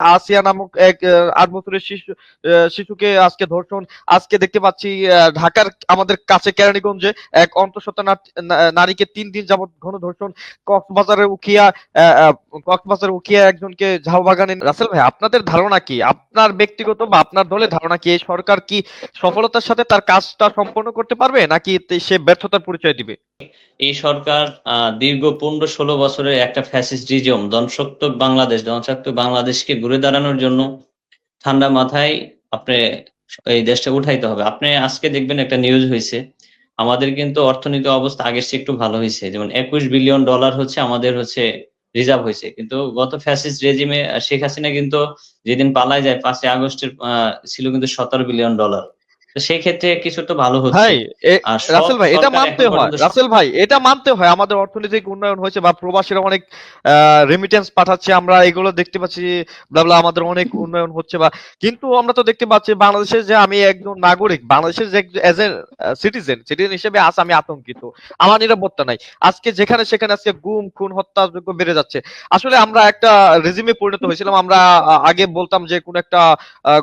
আসিয়া নামক এক আট বছরের শিশু শিশুকে আজকে ধর্ষণ, আজকে দেখতে পাচ্ছি ঢাকার আমাদের কাছে কেরানীগঞ্জে এক অন্তঃসত্ত্বা নারীকে তিন দিন যাবত ঘন ধর্ষণ কক্সবাজারের উখিয়া কক্সবাজারের উখিয়া একজনকে ঝাউবাগানে রাসেল ভাই, আপনাদের ধারণা কি? আপনার ব্যক্তিগত বা আপনার দলের ধারণা কি? এই সরকার কি সফলতার সাথে তার কাজটা সম্পন্ন করতে পারবে, নাকি সে ব্যর্থতার পরিচয় দিবে? এই সরকার দীর্ঘ পনেরো ষোলো বছরের একটা ফ্যাসিস্ট রিজম ধ্বংসাত্মক বাংলাদেশ, ধ্বংসাত্মক বাংলাদেশকে ঘুরে দাঁড়ানোর জন্য ঠান্ডা মাথায় আপনি এই দেশটা উঠাইতে হবে। আপনি আজকে দেখবেন একটা নিউজ হয়েছে আমাদের কিন্তু অর্থনৈতিক অবস্থা আগের চেয়ে একটু ভালো হয়েছে যেমন একুশ বিলিয়ন ডলার হচ্ছে, আমাদের হচ্ছে রিজার্ভ হয়েছে কিন্তু গত ফ্যাসিস্ট রেজিমে শেখ হাসিনা কিন্তু যেদিন পালায় যায়, পাঁচই আগস্টের ছিল কিন্তু সতেরো বিলিয়ন ডলার তো সেই ক্ষেত্রে কিছু তো ভালো হচ্ছে। ভাই রাসেল ভাই এটা মানতে হয়। রাসেল ভাই এটা মানতে হয়। আমাদের অর্থনৈতিক উন্নয়ন হয়েছে বা প্রবাসীরা অনেক রেমিটেন্স পাঠাচ্ছে। আমরা এগুলো দেখতে পাচ্ছি ব্লাবলা আমাদের অনেক উন্নয়ন হচ্ছে বা কিন্তু আমরা তো দেখতে পাচ্ছি বাংলাদেশের যে আমি একজন নাগরিক বাংলাদেশের যে এজ এ সিটিজেন সিটিজেন হিসেবে আজ আমি আতঙ্কিত। আমার নিরাপত্তা নাই। আজকে যেখানে সেখানে আজকে গুম খুন হত্যাযোগ্য বেড়ে যাচ্ছে। আসলে আমরা একটা রেজিমে পরিণত হয়েছিলাম। আমরা আগে বলতাম যে কোন একটা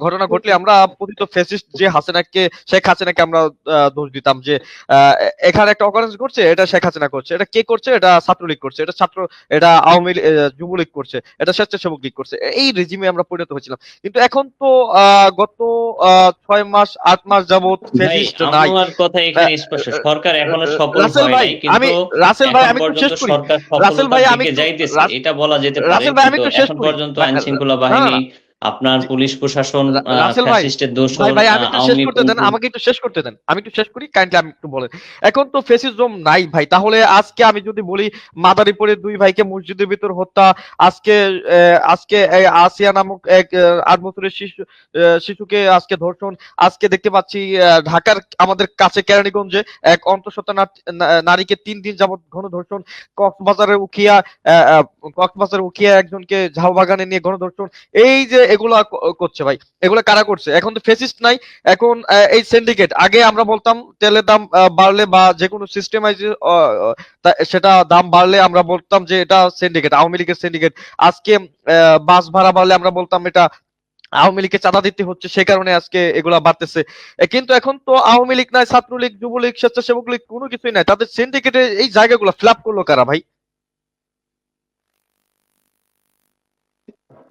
ঘটনা ঘটলে আমরা পতিত ফেসিস্ট যে হাসিনাকে শেখ হাসিনাকে আমরা দোষ দিতাম যে এখানে একটা অকারেন্স করছে এটা শেখ হাসিনা করছে। এটা কে করছে? এটা ছাত্রলীগ করছে। এটা ছাত্র এটা আওয়ামী যুবলীগ করছে। এটা স্বেচ্ছাসেবক লীগ করছে। এই রেজিমে আমরা পরিণত হয়েছিলাম। কিন্তু এখন তো গত ছয় মাস আট মাস যাবত নাই। কথা এখানে স্পষ্ট। সরকার এখনও সফল রাসেল ভাই আমি কিন্তু রাসেল ভাই আমি একটু শেষ করি। রাসেল ভাই আমি একটু এটা বলা যেতে পারে রাসেল ভাই আমি শেষ করি। পর্যন্ত আইন শৃঙ্খলা বাহিনী না, আপনার পুলিশ প্রশাসন ফ্যাসিস্টের দোষর ভাই ভাই আমি একটু শেষ করতে দেন আমাকে একটু শেষ করতে দেন আমি একটু শেষ করি কাইন্ডলি আমি একটু বলেন। এখন তো ফেসিজম নাই ভাই তাহলে আজকে আমি যদি বলি মাদারীপুরে দুই ভাইকে মসজিদের ভিতর হত্যা আজকে আজকে আসিয়া নামক এক আট বছরের শিশু শিশুকে আজকে ধর্ষণ আজকে দেখতে পাচ্ছি ঢাকার আমাদের কাছে কেরানীগঞ্জে এক অন্তঃসত্ত্বা নারীকে তিন দিন যাবত ঘন ধর্ষণ কক্সবাজারের উখিয়া কক্সবাজারের উখিয়া একজনকে ঝাউবাগানে নিয়ে গণধর্ষণ এই যে এগুলা করছে ভাই, এগুলো কারা করছে? এখন তো ফেসিস্ট নাই, এখন এই সিন্ডিকেট আগে আমরা বলতাম, তেলের দাম বাড়লে বা যে কোনো সিস্টেমাইজ সেটা দাম বাড়লে আমরা বলতাম যে এটা সিন্ডিকেট আওয়ামী লীগের সিন্ডিকেট আজকে বাস ভাড়া বাড়লে আমরা বলতাম এটা আওয়ামী লীগকে চাঁদা দিতে হচ্ছে, সে কারণে আজকে এগুলা বাড়তেছে। কিন্তু এখন তো আওয়ামী লীগ নাই, ছাত্রলীগ, যুবলীগ স্বেচ্ছাসেবক লীগ কোনো কিছুই নাই। তাদের সিন্ডিকেটে এই জায়গাগুলো ফ্ল্যাপ করল কারা ভাই?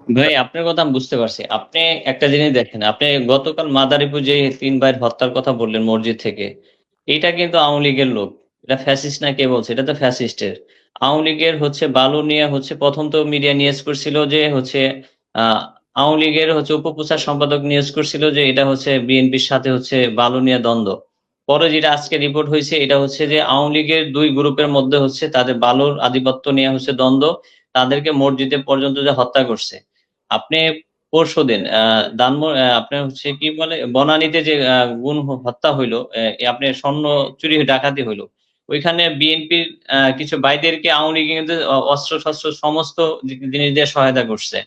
ভাই, আপনার কথা আমি বুঝতে পারছি। আপনি একটা জিনিস দেখেন, আপনি গতকাল মাদারীপুর যে তিন ভাইয়ের হত্যার কথা বললেন মসজিদ থেকে, এটা কিন্তু আওয়ামী লীগের লোক। এটা ফ্যাসিস্ট না কে বলছে? এটা তো ফ্যাসিস্টের আওয়ামী লীগের হচ্ছে বালু নিয়ে হচ্ছে প্রথম তো মিডিয়া নিউজ করছিল যে হচ্ছে, আহ, আওয়ামী লীগের হচ্ছে উপপ্রচার সম্পাদক নিউজ করছিল যে এটা হচ্ছে বিএনপির সাথে হচ্ছে বালু নিয়ে দ্বন্দ্ব। পরে যেটা আজকে রিপোর্ট হয়েছে, এটা হচ্ছে যে আওয়ামী লীগের দুই গ্রুপের মধ্যে হচ্ছে তাদের বালুর আধিপত্য নিয়ে হচ্ছে দ্বন্দ্ব। তাদেরকে মসজিদে পর্যন্ত যে হত্যা করছে। আপনি পরশু দিন আহ, আপনার হচ্ছে কি বলে বনানীতে যে গুণ হত্যা হইল আপনি স্বর্ণ চুরি ডাকাতি হইল ওইখানে বিএনপির কিছু বাইদেরকে আওয়ামী লীগ অস্ত্র শস্ত্র সমস্ত জিনিস দিয়ে সহায়তা করছে।